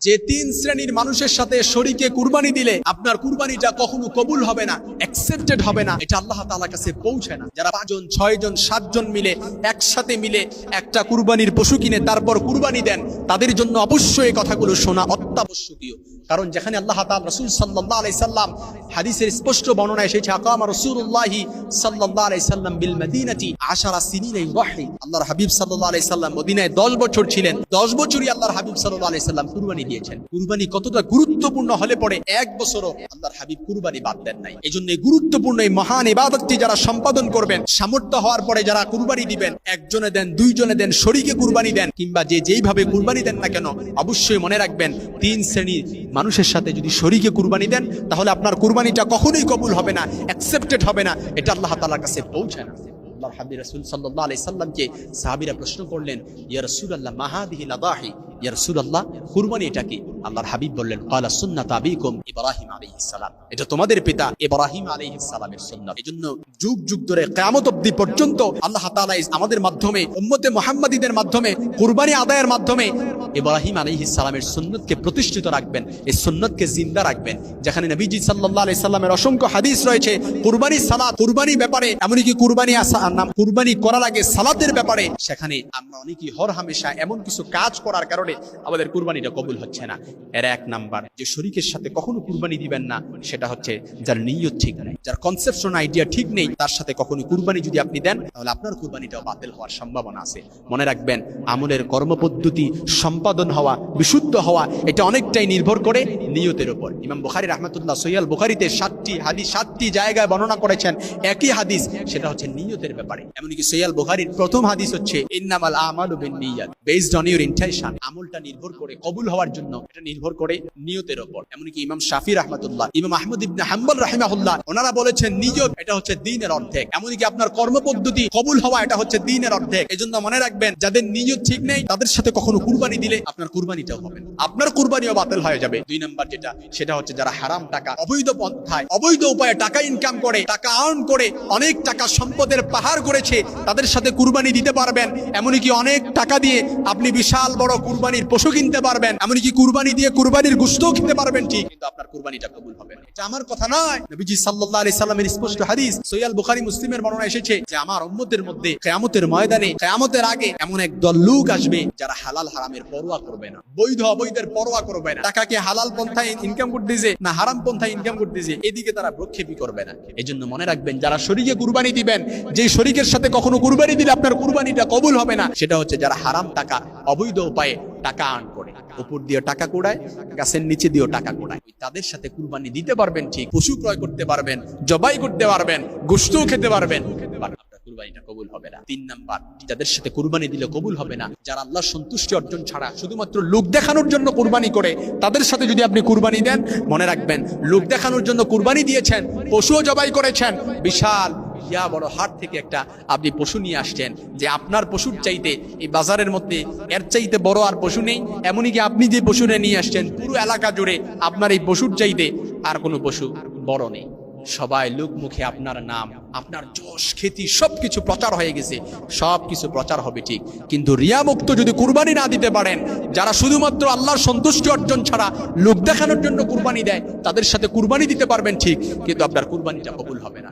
যে তিন শ্রেণির মানুষের সাথে শরীকে কুরবানি দিলে আপনার কুরবানিটা কখনো কবুল হবে না অ্যাকসেপ্টেড হবে না। এটা আল্লাহ তালা কাছে পৌঁছে না। যারা পাঁচজন, ছয়জন, সাতজন মিলে একসাথে মিলে একটা কুরবানির পশু কিনে তারপর কুরবানি দেন, তাদের জন্য অবশ্যই কথাগুলো শোনা অত্যাবশ্যকীয়। কারণ যেখানে আল্লাহ তাআলা রাসূল সাল্লাল্লাহু আলাইহি সাল্লাম হাদিসের স্পষ্ট বর্ণনা এসেছে, আকামা আলাইহি সাল্লাম বিল মদিনাতি আশারা ইউহি আল্লাহর হাবিব সাল্লাম মদিনায় 10 বছর ছিলেন। 10 বছরই আল্লাহর হাবিব সাল্লাম কুরবানি দিয়েছেন। কুরবানি কতটা গুরুত্বপূর্ণ হলে পরে এক বছরও আল্লাহর হাবিব কুরবানি বাদ দেন নাই। এই গুরুত্বপূর্ণ এই মহান ইবাদতটি যারা সম্পাদন করবেন, সামর্থ্য হওয়ার পরে যারা কুরবানি দিবেন, একজনে দেন, দুইজনে দেন, শরীকে কুরবানি দেন, কিংবা যে যেইভাবে কুরবানি দেন না কেন, অবশ্যই মনে রাখবেন, তিন শ্রেণির মানুষের সাথে যদি শরীরকে কুরবানি দেন, তাহলে আপনার কুরবানিটা কখনোই কবুল হবে না অ্যাকসেপ্টেড হবে না। এটা আল্লাহ তালার কাছে পৌঁছায় না। আল্লাহর হাবিব রাসূল সাহাবীরা প্রশ্ন করলেন, ইয়া আল্লাহ মাহাদিহি লাদাহি? ইয়া আল্লাহ কুরবানি এটা কি? আল্লাহর হাবিব বললেন ক্বালা সুন্নাত আবিকুম ইব্রাহিম আলাইহিস সালাম। এটা তোমাদের পিতা ইব্রাহিম আলাইহিস সালামের সুন্নাত। এজন্য যুগ যুগ ধরে কিয়ামত অবধি পর্যন্ত আল্লাহ তাআলা আমাদের মাধ্যমে, উম্মতে মুহাম্মাদীদের মাধ্যমে, কুরবানি আদায়ের মাধ্যমে ইব্রাহিম আলাইহিস সালামের সুন্নতকে প্রতিষ্ঠিত রাখবেন, এই সুন্নতকে জিন্দা রাখবেন। যেখানে নবীজি সাল্লাল্লাহু আলাইহি সাল্লামের অসংখ্য হাদিস রয়েছে, কুরবানি সালাত, কুরবানি ব্যাপারে, এমনকি কুরবানি আসা নাম, কুরবানি করার আগে সালাতের ব্যাপারে, সেখানে আমরা অনেকেই হর হামেশা এমন কিছু কাজ করার কারণে আমাদের কুরবানিটা কবুল হচ্ছে না। এর এক নাম্বার। যে শরীকের সাথে কখনো কুরবানি দিবেন না, সেটা হচ্ছে যার নিয়ত ঠিক নেই। যার কনসেপশন আইডিয়া ঠিক নেই, তার সাথে কখনো কুরবানি যদি আপনি দেন, তাহলে আপনার কুরবানিটাও বাতিল হওয়ার সম্ভাবনা আছে। মনে রাখবেন, আমলের কর্মপদ্ধতি, সম্পাদন হওয়া, বিশুদ্ধ হওয়া, এটা অনেকটাই নির্ভর করে নিয়তের উপর। ইমাম বুখারী রাহমাতুল্লাহ সৈয়াল বুখারীতে সাতটি হাদিস, সাতটি জায়গায় বর্ণনা করেছেন, একই হাদিস, সেটা হচ্ছে নিয়তের ব্যাপারে। এমনকি সৈয়াল বুখারীর প্রথম হাদিস হচ্ছে, ইন্নামাল আমালু বিন্নিয়াত বেসড অন ইউর ইন্টেনশন আমলটা নির্ভর করে কবুল হওয়ার জন্য এটা নির্ভর করে নিয়তের উপর। এমনকি ইমাম শাফি রাহমাতুল্লাহ, ইমাম আহমদ ইবনে হাম্বল রাহিমাহুল্লাহ, ওনারা বলেছেন নিয়ত এটা হচ্ছে দ্বীনের অর্ধেক। এমনকি আপনার কর্মপদ্ধতি কবুল হওয়া এটা হচ্ছে দ্বীনের অর্ধেক। এজন্য মনে রাখবেন, যাদের নিয়ত ঠিক নেই, তাদের সাথে কখনো কুরবানি দিলে আপনার কুরবানিটাও হবে আপনার কুরবানিও বাতিল হয়ে যাবে। দুই নাম্বার যেটা, সেটা হচ্ছে যারা হারাম টাকা, অবৈধ পন্থায়, অবৈধ উপায়ে টাকা ইনকাম করে, টাকা আর্ন করে, অনেক টাকা সম্পদের পাহাড় করেছে, তাদের সাথে কুরবানি দিতে পারবেন। এমনকি অনেক টাকা দিয়ে আপনি বিশাল বড় কুরবানির পশু কিনতে পারবেন। এমনকি কুরবানি দিয়ে কুরবানির গুস্তও খেতে পারবেন ঠিক। কিন্তু আপনার কুরবানিটা কবুল হবে না। এটা আমার কথা নয়। নবীজি সাল্লাল্লাহু আলাইহি সাল্লামের স্পষ্ট হাদিস সহিহ বুখারী মুসলিমের বর্ণনা এসেছে যে আমার উম্মতের মধ্যে কিয়ামতের ময়দানে, কিয়ামতের আগে এমন এক দল লোক আসবে যারা হালাল হারামের পরোয়া করবে না। বৈধ অবৈধের পরোয়া করবে না। টাকাকে হালাল পন্থায় ইনকাম করতেছে না হারাম পন্থায় ইনকাম করতেছে, এদিকে তারা প্রক্ষেপই করবে না। এজন্য মনে রাখবেন, যারা শরীকে কুরবানি দিবেন যে শরীকের সাথে কখনো কুরবানি দিলে আপনার কুরবানিটা কবুল হবে না, সেটা হচ্ছে যারা হারাম টাকা, অবৈধ উপায়ে টাকা আর্ন উপর দিয়ে টাকা কুড়ায়, গাছের নিচে দিয়েও টাকা কোড়ায়। তাদের সাথে কুরবানি দিতে পারবেন, ঠিক। পশু ক্রয় করতে পারবেন, জবাই করতে পারবেন গোস্তও খেতে পারবেন। কুরবানিটা কবুল হবে না। তিন যাদের সাথে কুরবানি দিলে কবুল হবে না। যারা আল্লাহ সন্তুষ্টি অর্জন ছাড়া শুধুমাত্র লোক দেখানোর জন্য কুরবানি করে, তাদের সাথে যদি আপনি কুরবানি দেন, মনে রাখবেন, লোক দেখানোর জন্য কুরবানি দিয়েছেন, পশুও জবাই করেছেন, বিশাল ইয়া বড় হাট থেকে একটা আপনি পশু নিয়ে আসছেন যে আপনার পশুর চাইতে এই বাজারের মধ্যে এর চাইতে বড় আর পশু নেই, এমনই কি আপনি যে পশুরে নিয়ে আসছেন, পুরো এলাকা জুড়ে আপনার এই পশুর চাইতে আর কোনো পশু বড় নেই। সবাই লোক মুখে আপনার নাম, আপনার যশ, খ্যাতি, সবকিছু প্রচার হয়ে গেছে, সবকিছু প্রচার হবে ঠিক। কিন্তু রিয়ামুক্ত যদি কুরবানি না দিতে পারেন, যারা শুধুমাত্র আল্লাহর সন্তুষ্টি অর্জন ছাড়া লোক দেখানোর জন্য কুরবানি দেয়, তাদের সাথে কুরবানি দিতে পারবেন ঠিক, কিন্তু আপনার কুরবানিটা কবুল হবে না।